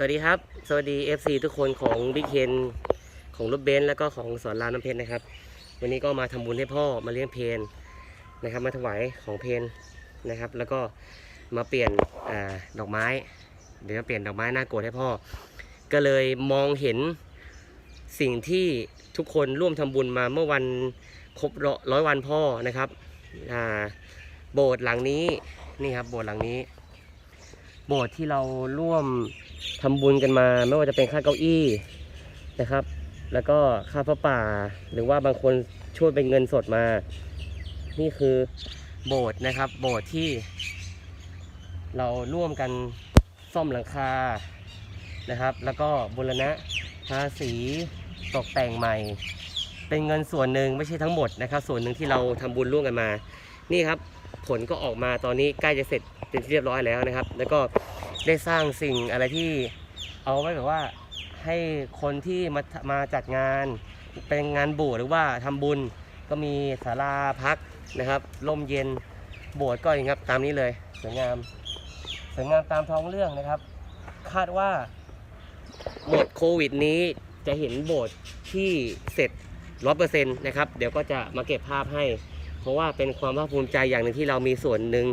สวัสดีครับ สวัสดี FC ทุกคนของบิ๊กเคนของรถเบนซ์แล้วก็ของสอนรามน้ำเพชรนะครับ วันนี้ก็มาทำบุญให้พ่อมาเลี้ยงเพนนะครับ มาถวายของเพนนะครับ แล้วก็มาเปลี่ยนอดอกไม้ เดี๋ยวมาเปลี่ยนดอกไม้หน้าโกรธให้พ่อ ก็เลยมองเห็นสิ่งที่ทุกคนร่วมทำบุญมาเมื่อวันครบร้อยวันพ่อนะครับโบสถ์หลังนี้นี่ครับโบสถ์หลังนี้ โบสถ์ที่เราร่วม ทำบุญกันมา ไม่ว่าจะเป็นค่าเก้าอี้นะครับ แล้วก็ค่าพระป่า หรือว่าบางคนช่วยเป็นเงินสดมา นี่คือโบสถ์นะครับ โบสถ์ที่ เราร่วมกันซ่อมหลังคานะครับ แล้วก็บูรณะทาสีตกแต่งใหม่ เป็นเงินส่วนหนึ่งไม่ใช่ทั้งหมดนะครับ ส่วนหนึ่งที่เราทำบุญร่วมกันมา นี่ครับ ผลก็ออกมาตอนนี้ใกล้จะเสร็จเป็นที่เรียบร้อยแล้วนะครับ แล้วก็ได้สร้างสิ่งอะไรที่เอาไว้แบบว่าให้คนที่มามาจัดงานเป็นงานโบสถ์หรือว่าทำบุญก็มีศาลาพักนะครับร่มเย็นโบสถ์ก็อย่างครับตามนี้เลยสวยงามสวยงามตามท้องเรื่องนะครับ คาดว่าหมดโควิดนี้จะเห็นโบสถ์ที่เสร็จร้อยเปอร์เซ็นต์นะครับ เดี๋ยวก็จะมาเก็บภาพให้ เพราะว่าเป็นความภาคภูมิใจอย่างหนึ่งที่เรามีส่วนหนึ่ง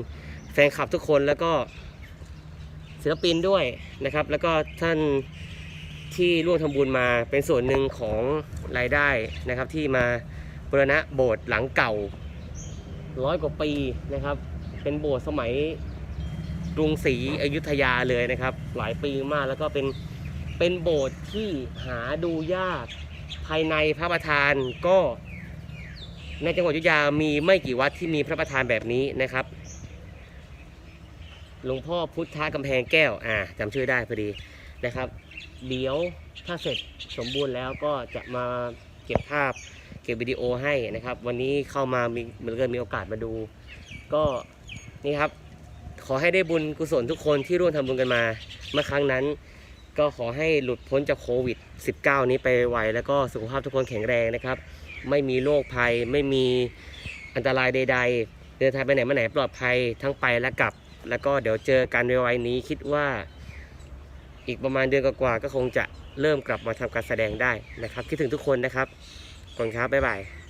แฟนคลับทุกคนแล้วก็ศิลปินด้วยนะครับ แล้วก็ท่านที่ร่วมทำบุญมาเป็นส่วนหนึ่งของรายได้นะครับ ที่มาบูรณะโบสถ์หลังเก่าร้อยกว่าปีนะครับ เป็นโบสถ์สมัยกรุงศรีอยุธยาเลยนะครับ หลายปีมากแล้วก็เป็นเป็นโบสถ์ที่หาดูยากภายในพระประธานก็ ในจังหวัดยุธยามีไม่กี่วัดที่มีพระประธานแบบนี้นะครับหลวงพ่อพุทธากำแพงแก้วอ่าจำชื่อได้พอดีนะครับ เดี๋ยวถ้าเสร็จสมบูรณ์แล้วก็จะมาเก็บภาพเก็บวิดีโอให้นะครับ วันนี้เข้ามามีเหมือนกันมีโอกาสมาดู ก็นี่ครับ ขอให้ได้บุญกุศลทุกคนที่ร่วมทำบุญกันมา เมื่อครั้งนั้น ก็ขอให้หลุดพ้นจากโควิด -19 นี้ไปไวแล้วก็สุขภาพทุกคนแข็งแรงนะครับ ไม่มีโรคภัย ไม่มีอันตรายใด ๆ เดินทางไปไหนมาไหนปลอดภัยทั้งไปและกลับ แล้วก็เดี๋ยวเจอกันในวัยนี้คิดว่าอีกประมาณเดือนกว่าก็คงจะเริ่มกลับมาทำการแสดงได้นะครับ คิดถึงทุกคนนะครับขอบคุณครับบ๊ายบาย